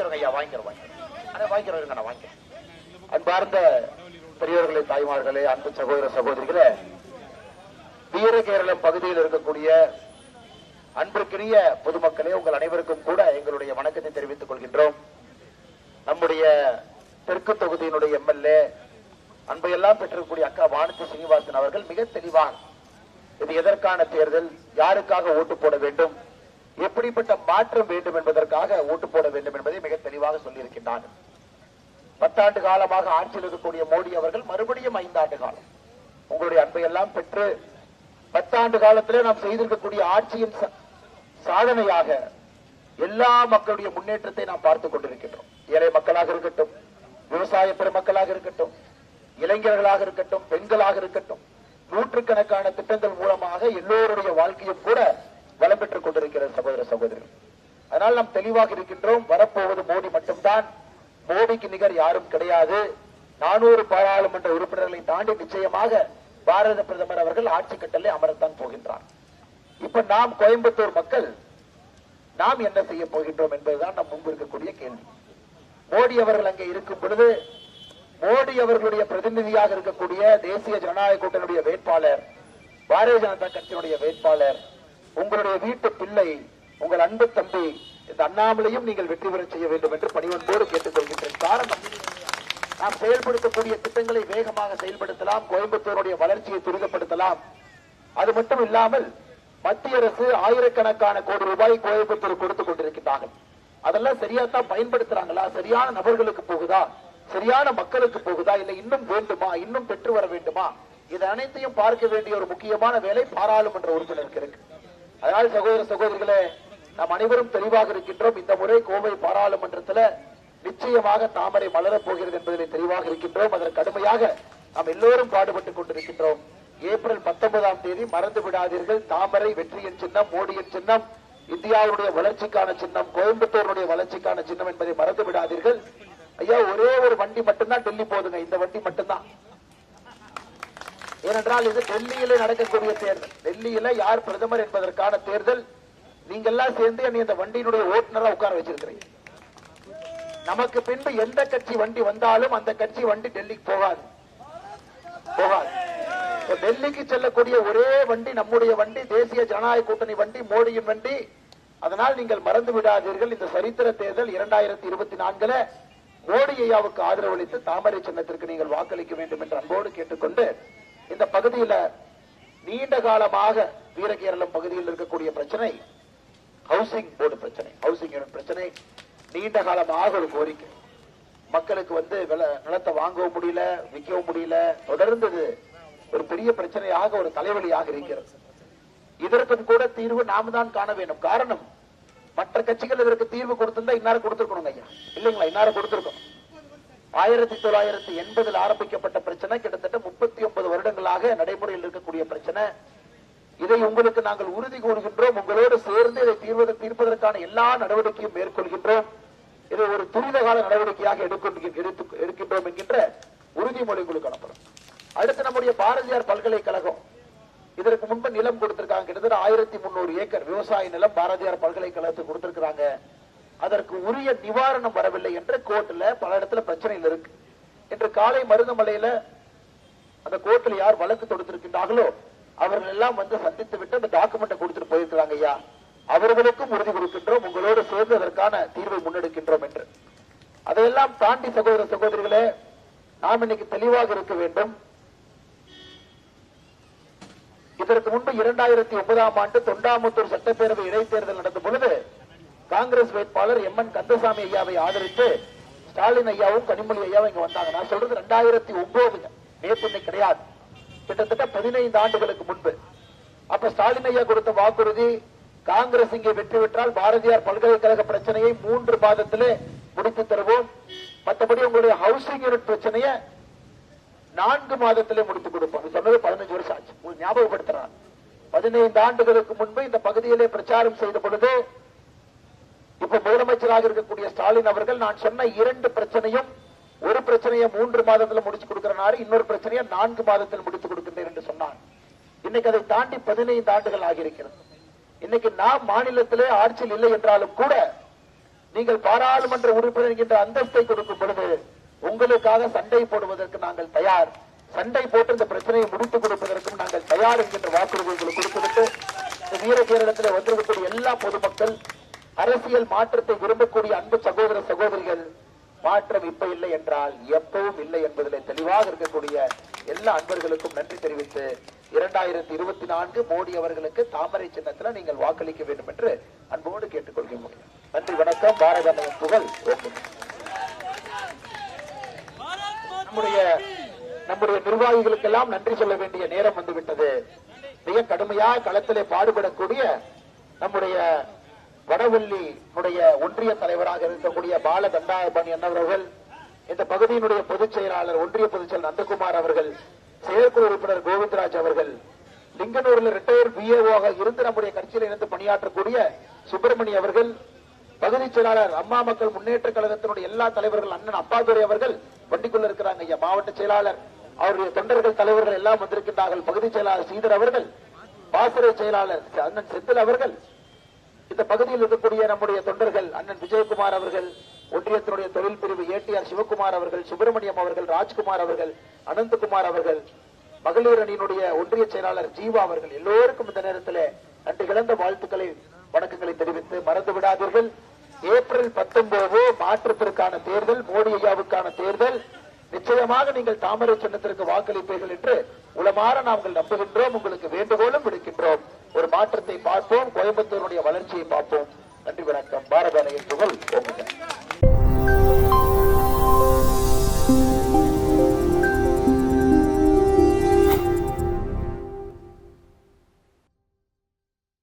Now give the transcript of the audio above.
வாங்கிக்கிறோம் ஐயா வாங்கிக்கிறோம் வாங்கிக்கிறோம். வாங்கிக்கிறோம் இருங்க நான் வாங்கிக்கிறேன் அன்பார்ந்த பெரியவர்களே தாய்மார்களே அன்பு சகோதர சகோதரிகளே வீரகேரளம் பகுதியில் இருக்கக்கூடிய அன்பிற்குரிய பொதுமக்களே உங்கள் அனைவருக்கும் கூட எங்களுடைய வணக்கத்தை தெரிவித்துக் கொள்கின்றோம். நம்முடைய தெற்கு தொகுதியினுடைய எம்எல்ஏ அன்பையெல்லாம் பெற்றிருக்கக்கூடிய அக்கா வானதி சீனிவாசன் அவர்கள் மிக தெளிவாக இது எதற்கான தேர்தல் யாருக்காக ஓட்டு போட வேண்டும் எப்படிப்பட்ட மாற்றம் வேண்டும் என்பதற்காக ஓட்டு போட வேண்டும் என்பதை மிக தெளிவாக சொல்லியிருக்கின்றார். பத்தாண்டு காலமாக ஆட்சியில் இருக்கக்கூடிய மோடி அவர்கள் மறுபடியும் ஐந்தாண்டு காலம். உங்களுடைய அன்பை எல்லாம் பெற்று பத்தாண்டு காலத்திலே நாம் செய்திருக்கக்கூடிய ஆட்சியின் சாதனையாக எல்லா மக்களுடைய முன்னேற்றத்தை நாம் பார்த்துக் கொண்டிருக்கின்றோம். ஏழை மக்களாக இருக்கட்டும் விவசாய பெருமக்களாக இருக்கட்டும் இளைஞர்களாக இருக்கட்டும் பெண்களாக இருக்கட்டும் நூற்றுக்கணக்கான திட்டங்கள் மூலமாக எல்லோருடைய வாழ்க்கையும் கூட வளம் பெற்றுக் கொண்டிருக்கிற சகோதர சகோதரி. அதனால் நாம் தெளிவாக இருக்கின்றோம் வரப்போவது மோடி மட்டும்தான். மோடிக்கு நிகர் யாரும் கிடையாது. நானூறு பாராளுமன்ற உறுப்பினர்களை தாண்டி நிச்சயமாக பாரத பிரதமர் அவர்கள் ஆட்சி கட்டளை அமரத்தான் போகின்றார். இப்ப நாம் கோயம்புத்தூர் மக்கள் நாம் என்ன செய்ய போகின்றோம் என்பதுதான் நம் முன்பு இருக்கக்கூடிய கேள்வி. மோடி அவர்கள் அங்கே இருக்கும் பொழுது மோடி அவர்களுடைய பிரதிநிதியாக இருக்கக்கூடிய தேசிய ஜனநாயக கூட்டணியுடைய வேட்பாளர் பாரதிய ஜனதா கட்சியினுடைய வேட்பாளர் உங்களுடைய வீட்டு பிள்ளை உங்கள் அன்பு தம்பி இந்த அண்ணாமலையும் நீங்கள் வெற்றி பெற செய்ய வேண்டும் என்று பணிவன்போடு கேட்டுக்கொள்கின்றேன். காரணம் நாம் செயல்படுத்தக்கூடிய திட்டங்களை வேகமாக செயல்படுத்தலாம் கோயம்புத்தூருடைய வளர்ச்சியை துரிதப்படுத்தலாம். அது மட்டும் இல்லாமல் மத்திய அரசு ஆயிரக்கணக்கான கோடி ரூபாய் கோயம்புத்தூர் கொடுத்துக் கொண்டிருக்கின்றார்கள். அதெல்லாம் சரியா தான் பயன்படுத்துறாங்களா? சரியான நபர்களுக்கு போகுதா? சரியான மக்களுக்கு போகுதா? இல்லை இன்னும் வேண்டுமா? இன்னும் பெற்று வர வேண்டுமா? இது அனைத்தையும் பார்க்க வேண்டிய ஒரு முக்கியமான வேலை பாராளுமன்ற உறுப்பினருக்கு இருக்கு. அதனால் சகோதர சகோதரிகளே நாம் அனைவரும் தெளிவாக இருக்கின்றோம். இந்த முறை கோவை பாராளுமன்றத்துல நிச்சயமாக தாமரை மலரப் போகிறது என்பதில் தெளிவாக இருக்கின்றோம். அதற்கு கடுமையாக நாம் எல்லோரும் பாடுபட்டுக் கொண்டிருக்கின்றோம். ஏப்ரல் பத்தொன்பதாம் தேதி மறந்து விடாதீர்கள். தாமரை வெற்றியின் சின்னம் மோடியின் சின்னம் இந்தியாவுடைய வளர்ச்சிக்கான சின்னம் கோயம்புத்தூருடைய வளர்ச்சிக்கான சின்னம் என்பதை மறந்து விடாதீர்கள். ஐயா ஒரே ஒரு வண்டி மட்டும்தான் டெல்லி போதுங்க. இந்த வண்டி மட்டும்தான். ஏனென்றால் இது டெல்லியில நடக்கக்கூடிய தேர்தல். டெல்லியில யார் பிரதமர் என்பதற்கான தேர்தல் நீங்க எல்லாம் சேர்ந்து என்னை இந்த வண்டியினுடைய ஓட்டுநரா உட்கார வச்சிருக்கிறீங்க. நமக்கு பின்பு எந்த கட்சி வண்டி வந்தாலும் அந்த கட்சி வண்டி டெல்லிக்கு போகாது. போகாது. டெல்லிக்கு செல்லக்கூடிய ஒரே வண்டி நம்முடைய வண்டி தேசிய ஜனநாயக கூட்டணி வண்டி மோடியின் வண்டி. அதனால் நீங்கள் மறந்து விடாதீர்கள். இந்த சரித்திர தேர்தல் இரண்டாயிரத்தி இருபத்தி நான்குல மோடி ஐயாவுக்கு ஆதரவளித்து தாமரை சின்னத்திற்கு நீங்கள் வாக்களிக்க வேண்டும் என்று அன்போடு கேட்டுக்கொண்டு இந்த பகுதியில நீண்ட காலமாக வீரகேரளம் பகுதியில் இருக்கக்கூடிய பிரச்சனை ஹவுசிங் போர்டு பிரச்சனை ஹவுசிங் யூனிட் பிரச்சனை நீண்ட காலமாக ஒரு கோரிக்கை. மக்களுக்கு வந்து வில- நிலத்தை வாங்கவும் முடியல விற்கவும் முடியல தொடர்ந்தது ஒரு பெரிய பிரச்சனையாக ஒரு தலைவலியாக இருக்கிறது. இதற்கும் கூட தீர்வு நாம தான் காண வேண்டும். காரணம் மற்ற கட்சிகள் இதற்கு தீர்வு கொடுத்திருந்தா இன்னார கொடுத்திருக்கணும் ஐயா? இல்லைங்களா? இன்னார கொடுத்திருக்கணும். ஆயிரத்தி தொள்ளாயிரத்தி எண்பதில் ஆரம்பிக்கப்பட்ட பிரச்சனை கிட்டத்தட்ட முப்பத்தி ஒன்பது வருடங்களாக நடைமுறையில் இருக்கக்கூடிய பிரச்சனை. இதை உங்களுக்கு நாங்கள் உறுதி கூறுகின்றோம். உங்களோடு சேர்ந்து இதை தீர்வது தீர்ப்பதற்கான எல்லா நடவடிக்கையும் மேற்கொள்கின்றோம். இதை ஒரு துரித கால நடவடிக்கையாக எடுக்க- எடுக்கின்றோம் என்கின்ற உறுதிமொழி உங்களுக்கு அனுப்புறோம் அடுத்து நம்முடைய பாரதியார் பல்கலைக்கழகம். இதற்கு முன்பு நிலம் கொடுத்திருக்காங்க. கிட்டத்தட்ட ஆயிரத்தி முன்னூறு ஏக்கர் விவசாய நிலம் பாரதியார் பல்கலைக்கழகத்துக்கு கொடுத்திருக்கிறாங்க. அதற்கு உரிய நிவாரணம் வரவில்லை என்று கோர்ட்ல பல இடத்துல பிரச்சனைகள் இருக்கு. இன்று காலை மருதமலையில அந்த கோர்ட்ல யார் வழக்கு தொடுத்திருக்கின்றார்களோ அவர்கள் எல்லாம் வந்து சந்தித்து விட்டு அந்த டாக்குமெண்ட் கொடுத்துட்டு போயிருக்கிறாங்க ஐயா. அவர்களுக்கும் உறுதி கொடுக்கின்றோம் உங்களோடு சேர்ந்து அதற்கான தீர்வை முன்னெடுக்கின்றோம் என்று. அதையெல்லாம் தாண்டி சகோதர சகோதரிகளே நாம் இன்னைக்கு தெளிவாக இருக்க வேண்டும். இதற்கு முன்பு இரண்டாயிரத்தி ஒன்பதாம் ஆண்டு தொண்டாமுத்தூர் சட்டப்பேரவை இடைத்தேர்தல் நடந்த பொழுது காங்கிரஸ் வேட்பாளர் எம் என் கந்தசாமி ஐயாவை ஆதரித்து ஸ்டாலின் ஐயாவும் கனிமொழி ஐயாவும் இங்க வந்தாங்க. நான் சொல்றது ரெண்டாயிரத்தி ஒன்பதுங்க. நேற்று கிடையாது. கிட்டத்தட்ட பதினைந்து ஆண்டுகளுக்கு முன்பு. அப்ப ஸ்டாலின் ஐயா கொடுத்த வாக்குறுதி காங்கிரஸ் இங்கே வெற்றி பெற்றால் பாரதியார் பல்கலைக்கழக பிரச்சனையை மூன்று மாதத்திலே முடித்து தருவோம். மற்றபடி உங்களுடைய ஹவுசிங் யூனிட் பிரச்சனையை நான்கு மாதத்திலே முடித்து கொடுப்போம். சொன்னது பதினஞ்சு வருஷம் ஆச்சு. ஞாபகப்படுத்துறாங்க ஞாபகப்படுத்துறான். பதினைந்து ஆண்டுகளுக்கு முன்பு இந்த பகுதியிலே பிரச்சாரம் செய்த பொழுது இப்ப முதலமைச்சராக இருக்கக்கூடிய ஸ்டாலின் அவர்கள் நான் சொன்ன இரண்டு பிரச்சனையும் ஒரு பிரச்சனையை மூன்று மாதத்துல முடிச்சு கொடுக்கிறனாரு இன்னொரு பிரச்சனையை நான்கு மாதத்தில் முடித்து கொடுக்கின்றேன் என்று சொன்னார். இன்னைக்கு அதை தாண்டி பதினைந்து ஆண்டுகள் ஆகியிருக்கிறது. இன்னைக்கு நாம் மாநிலத்திலே ஆட்சியில் இல்லை என்றாலும் கூட நீங்கள் பாராளுமன்ற உறுப்பினர் என்கின்ற அந்தஸ்தை கொடுக்கும் பொழுது உங்களுக்காக சண்டை போடுவதற்கு நாங்கள் தயார். சண்டை போட்டு இந்த பிரச்சனையை முடித்துக் கொடுப்பதற்கும் நாங்கள் தயார் என்கின்ற வாக்குறுதி உங்களுக்கு கொடுத்துவிட்டு வீர வீரகேரளத்தில் வந்திருக்கக்கூடிய எல்லா பொதுமக்கள் அரசியல் மாற்றத்தை விரும்பக்கூடிய அன்பு சகோதர சகோதரிகள் மாற்றம் இப்ப இல்லை என்றால் எப்பவும் இல்லை என்பதில் தெளிவாக இருக்கக்கூடிய எல்லா அன்பர்களுக்கும் நன்றி தெரிவித்து இரண்டாயிரத்தி இருபத்தி நான்கு மோடி அவர்களுக்கு தாமரை சின்னத்தில் நீங்கள் வாக்களிக்க வேண்டும் என்று அன்போடு கேட்டுக்கொள்கிறோம். நன்றி வணக்கம். பாரத புகழ் நம்முடைய நம்முடைய நிர்வாகிகளுக்கெல்லாம் நன்றி சொல்ல வேண்டிய நேரம் வந்துவிட்டது. மிக கடுமையாக களத்திலே பாடுபடக்கூடிய நம்முடைய வடவள்ளி ஒன்றிய தலைவராக இருக்கக்கூடிய பால தண்டாயபாணி அண்ணவர்கள் இந்த பகுதியினுடைய பொதுச் செயலாளர் ஒன்றிய பொதுச் செயலர் நந்தகுமார் அவர்கள் செயற்குழு உறுப்பினர் கோவிந்தராஜ் அவர்கள் லிங்கனூரில் ரிட்டையர் பிஏஓ இருந்து நம்முடைய கட்சியில் இணைந்து பணியாற்றக்கூடிய சுப்பிரமணி அவர்கள் பகுதி செயலாளர் அம்மா மக்கள் முன்னேற்ற கழகத்தினுடைய எல்லா தலைவர்கள் அண்ணன் அப்பாதுரை அவர்கள் வண்டிக்குள்ள இருக்கிறாங்க ஐயா மாவட்ட செயலாளர் அவருடைய தொண்டர்கள் தலைவர்கள் எல்லாம் வந்திருக்கின்றார்கள். பகுதி செயலாளர் சீதர் அவர்கள் பாசறை செயலாளர் அண்ணன் செந்தில் அவர்கள் இந்த பகுதியில் இருக்கக்கூடிய நம்முடைய தொண்டர்கள் அண்ணன் விஜயகுமார் அவர்கள் ஒன்றியத்தினுடைய தொழில் பிரிவு ஏடிஆர் சிவகுமார் அவர்கள் சுப்பிரமணியம் அவர்கள் ராஜ்குமார் அவர்கள் அனந்தகுமார் அவர்கள் மகளிர் அணியினுடைய ஒன்றிய செயலாளர் ஜீவா அவர்கள் எல்லோருக்கும் இந்த நேரத்தில் நன்றி கிடந்த வாழ்த்துக்களை வணக்கங்களை தெரிவித்து மறந்து விடாதீர்கள். ஏப்ரல் பத்தொன்பது மாற்றத்திற்கான தேர்தல் மோடி ஐயாவுக்கான தேர்தல். நிச்சயமாக நீங்கள் தாமரை சின்னத்திற்கு வாக்களிப்பீர்கள் என்று உளமாற நாங்கள் நம்புகின்றோம் உங்களுக்கு வேண்டுகோளும் விடுக்கின்றோம். ஒரு மாற்றத்தை பார்ப்போம் கோயம்புத்தூருடைய வளர்ச்சியை பார்ப்போம். நன்றி வணக்கம். பாரத அணையின் புகழ் ஓகே